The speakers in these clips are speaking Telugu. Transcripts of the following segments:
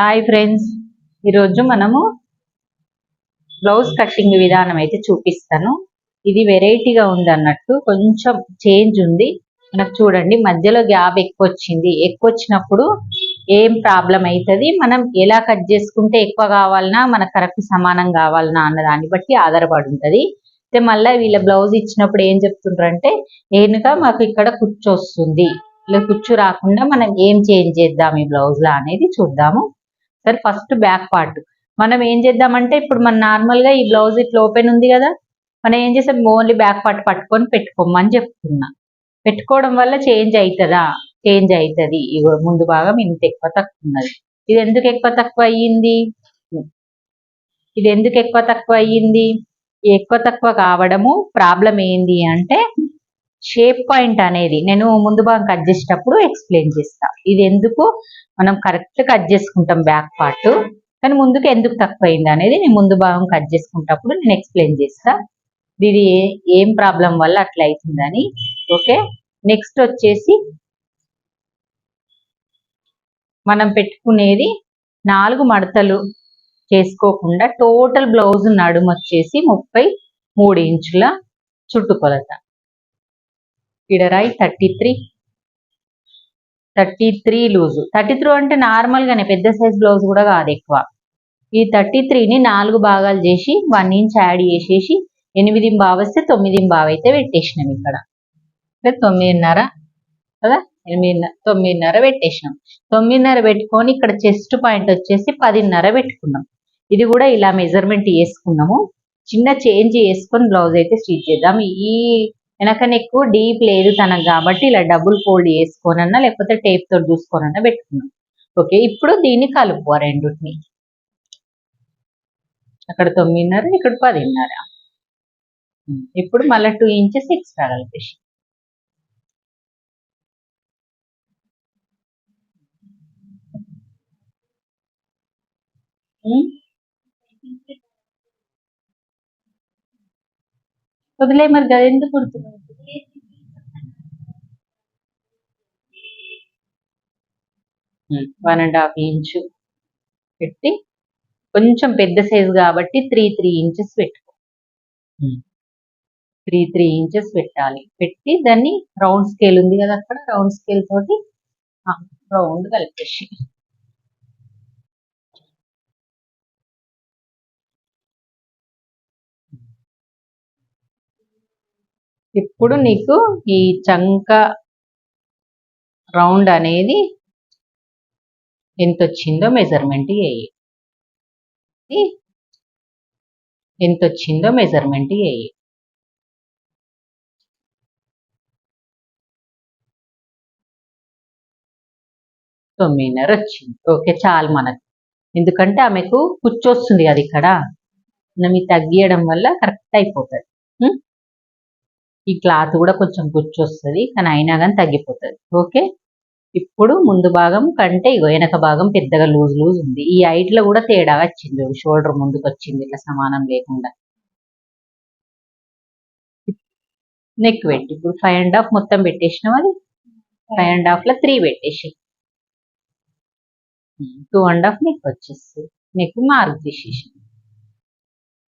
హాయ్ ఫ్రెండ్స్ ఈరోజు మనము బ్లౌజ్ కటింగ్ విధానం అయితే చూపిస్తాను. ఇది వెరైటీగా ఉంది అన్నట్టు. కొంచెం చేంజ్ ఉంది. మనకు చూడండి మధ్యలో గ్యాప్ ఎక్కువ వచ్చింది ఎక్కువ వచ్చినప్పుడు ఏం ప్రాబ్లం అవుతుంది మనం ఎలా కట్ చేసుకుంటే ఎక్కువ కావాలన్నా మనకు కరెక్ట్ సమానం కావాలన్నా అన్న దాన్ని బట్టి ఆధారపడి ఉంటుంది. అయితే మళ్ళీ వీళ్ళ బ్లౌజ్ ఇచ్చినప్పుడు ఏం చెప్తుండ్రంటే ఏనుక మాకు ఇక్కడ కుచ్చు వస్తుంది. ఇలా కుచ్చు రాకుండా మనం ఏం చేంజ్ చేద్దాం ఈ బ్లౌజ్ లా? అనేది చూద్దాము. సరే ఫస్ట్ బ్యాక్ పార్ట్ మనం ఏం చేద్దామంటే ఇప్పుడు మన నార్మల్గా ఈ బ్లౌజ్ ఇట్లా ఓపెన్ ఉంది కదా మనం ఏం చేస్తాం ఓన్లీ బ్యాక్ పార్ట్ పట్టుకొని పెట్టుకోమని చెప్తున్నా. పెట్టుకోవడం వల్ల చేంజ్ అవుతుందా చేంజ్ అవుతుంది ఇగో ముందు భాగం ఇంత ఎక్కువ తక్కువ ఉన్నది. ఇది ఎందుకు ఎక్కువ తక్కువ అయ్యింది? ఇది ఎందుకు ఎక్కువ తక్కువ అయ్యింది? ఎక్కువ తక్కువ కావడము ప్రాబ్లం ఏంది అంటే షేప్ పాయింట్ అనేది నేను ముందు భాగం కట్ చేసేటప్పుడు ఎక్స్ప్లెయిన్ చేస్తా. ఇది ఎందుకు మనం కరెక్ట్ కట్ చేసుకుంటాం బ్యాక్ పార్ట్ కానీ ముందుకు ఎందుకు తక్కువ అయింది అనేది నేను ముందు భాగం కట్ చేసుకుంటప్పుడు నేను ఎక్స్ప్లెయిన్ చేస్తా. ఇది ఏం ప్రాబ్లం వల్ల అట్లా అవుతుందని. ఓకే నెక్స్ట్ వచ్చేసి మనం పెట్టుకునేది నాలుగు మడతలు చేసుకోకుండా టోటల్ బ్లౌజ్ నడుము వచ్చేసి ముప్పై మూడు ఇంచుల చుట్టుకొలత. ఇక్కడ thirty three. Thirty three loose. Thirty three అంటే నార్మల్గానే పెద్ద సైజ్ బ్లౌజ్ కూడా కాదు ఎక్కువ. ఈ థర్టీ త్రీని నాలుగు భాగాలు చేసి వన్ ఇంచ్ యాడ్ చేసేసి ఎనిమిది బావస్తే తొమ్మిది బావ అయితే పెట్టేసినాం ఇక్కడ. అంటే తొమ్మిదిన్నర కదా? ఎనిమిదిన్నర తొమ్మిదిన్నర పెట్టేసినాం. తొమ్మిదిన్నర పెట్టుకొని ఇక్కడ చెస్ట్ పాయింట్ వచ్చేసి పదిన్నర పెట్టుకున్నాం. ఇది కూడా ఇలా మెజర్మెంట్ చేసుకున్నాము చిన్న చేంజ్ చేసుకొని బ్లౌజ్ అయితే స్టిచ్ చేద్దాం. ఈ వెనక నెక్కు డీప్ లేదు తనకు కాబట్టి ఇలా డబుల్ ఫోల్డ్ చేసుకోనన్నా లేకపోతే టేప్ తోటి చూసుకోనన్నా పెట్టుకున్నాం ఓకే ఇప్పుడు దీన్ని కలుపు ఆ రెండుని. అక్కడ తొమ్మిదిన్నర ఇక్కడ పదిన్నర. ఇప్పుడు మళ్ళీ టూ ఇంచెస్ ఎక్స్ట్రా కలిపేసి. వదిలే మరి గది ఎందుకు కుడుతున్నావు వన్ అండ్ హాఫ్ ఇంచు పెట్టి కొంచెం పెద్ద సైజు కాబట్టి త్రీ త్రీ ఇంచెస్ పెట్టుకో. త్రీ త్రీ ఇంచెస్ పెట్టాలి. పెట్టి దాన్ని రౌండ్ స్కేల్ ఉంది కదా అక్కడ రౌండ్ స్కేల్ తోటి రౌండ్ కలిపేసి. ఇప్పుడు నీకు ఈ చంక రౌండ్ అనేది ఎంత వచ్చిందో మెజర్మెంట్ వేయి ఎంత వచ్చిందో మెజర్మెంట్ వేయి తొమ్మిదిన్నర వచ్చింది ఓకే చాలు మనకు ఎందుకంటే ఆమెకు కూర్చొస్తుంది కదా ఇక్కడ. మనం ఇది తగ్గియడం వల్ల కరెక్ట్ అయిపోతుంది. ఈ క్లాత్ కూడా కొంచెం కూర్చొస్తుంది కానీ అయినా కానీ తగ్గిపోతుంది. ఓకే? ఇప్పుడు ముందు భాగం కంటే ఇగో వెనక భాగం పెద్దగా లూజ్ లూజ్ ఉంది. ఈ హైట్లో లో కూడా తేడా వచ్చింది షోల్డర్ ముందుకు వచ్చింది ఇట్లా సమానం లేకుండా. నెక్ పెట్టి ఇప్పుడు ఫైవ్ అండ్ హాఫ్ మొత్తం పెట్టేసినాం అది? ఫైవ్ అండ్ హాఫ్లో త్రీ పెట్టేసి. టూ అండ్ హాఫ్ నెక్ వచ్చేస్తుంది నెక్ మార్క్ తీసేసి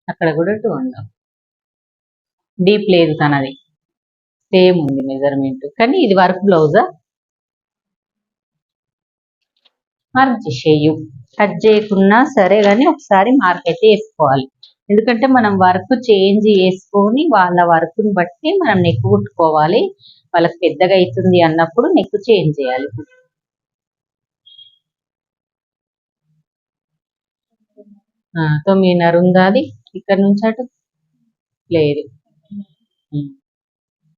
అక్కడ కూడా టూ అండ్ హాఫ్ డీప్ లేదు తనది. సేమ్ ఉంది మెజర్మెంట్ కానీ ఇది వర్క్ బ్లౌజా మార్క్ చేసేయు. కట్ చేయకున్నా సరే కానీ ఒకసారి మార్క్ అయితే వేసుకోవాలి. ఎందుకంటే మనం వర్క్ చేంజ్ చేసుకొని వాళ్ళ వర్క్ని బట్టి మనం నెక్ కుట్టుకోవాలి. వాళ్ళకి పెద్దగా అవుతుంది అన్నప్పుడు నెక్ చేంజ్ చేయాలి. తొమ్మిదిన్నర ఉందా అది? ఇక్కడ నుంచి అటు? లేదు.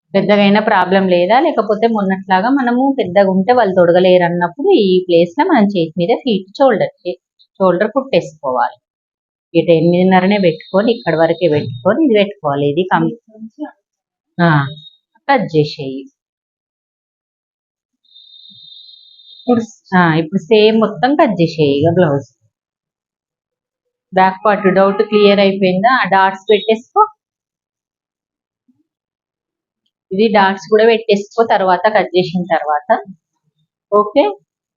ఉం. పెద్దగా అయినా ప్రాబ్లం లేదా? లేకపోతే మొన్నట్లాగా మనము పెద్దగా ఉంటే వాళ్ళు తొడగలేరు అన్నప్పుడు ఈ ప్లేస్లో మనం చేతి మీద ఫీట్ షోల్డర్ షోల్డర్ కుట్టేసుకోవాలి. ఇటు ఎనిమిదిన్నరనే పెట్టుకొని ఇక్కడ వరకే పెట్టుకొని ఇది పెట్టుకోవాలి. ఇది కట్ చేసేయి. ఇప్పుడు సేమ్ మొత్తం కట్ చేసేయి ఇక blouse back part doubt clear అయిపోయిందా? డాట్స్ పెట్టేసుకో. ఇది డాట్స్ కూడా పెట్టేసుకో తర్వాత కట్ చేసిన తర్వాత. ఓకే?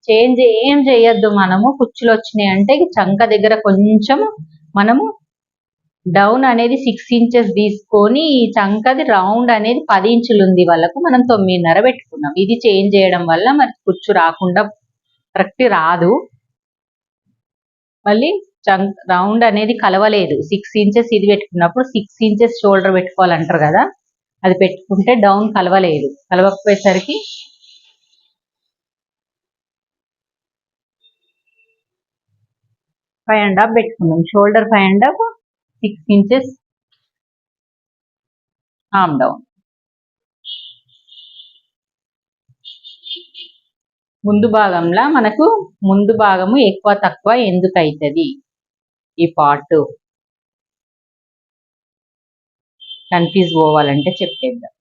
చేంజ్ ఏం చేయొద్దు మనము కుచ్చులు వచ్చినాయి అంటే చంక దగ్గర కొంచెం మనము డౌన్ అనేది సిక్స్ ఇంచెస్ తీసుకొని ఈ చంకది రౌండ్ అనేది పది ఇంచులు ఉంది వాళ్ళకు మనం తొమ్మిదిన్నర పెట్టుకున్నాం. ఇది చేంజ్ చేయడం వల్ల మరి కుచ్చు రాకుండా కరెక్ట్ రాదు. మళ్ళీ చంక్ రౌండ్ అనేది కలవలేదు. సిక్స్ ఇంచెస్ ఇది పెట్టుకున్నప్పుడు సిక్స్ ఇంచెస్ షోల్డర్ పెట్టుకోవాలంటారు కదా. అది పెట్టుకుంటే డౌన్ కలవలేదు. కలవకపోయేసరికి ఫైవ్ అండ్ హాఫ్ పెట్టుకున్నాం. Shoulder five and half six inches um down ముందు భాగంలో మనకు ముందు భాగము ఎక్కువ తక్కువ ఎందుకు అవుతుంది ఈ పార్ట్ కన్ఫ్యూజ్ పోవాలంటే చెప్పేద్దాం.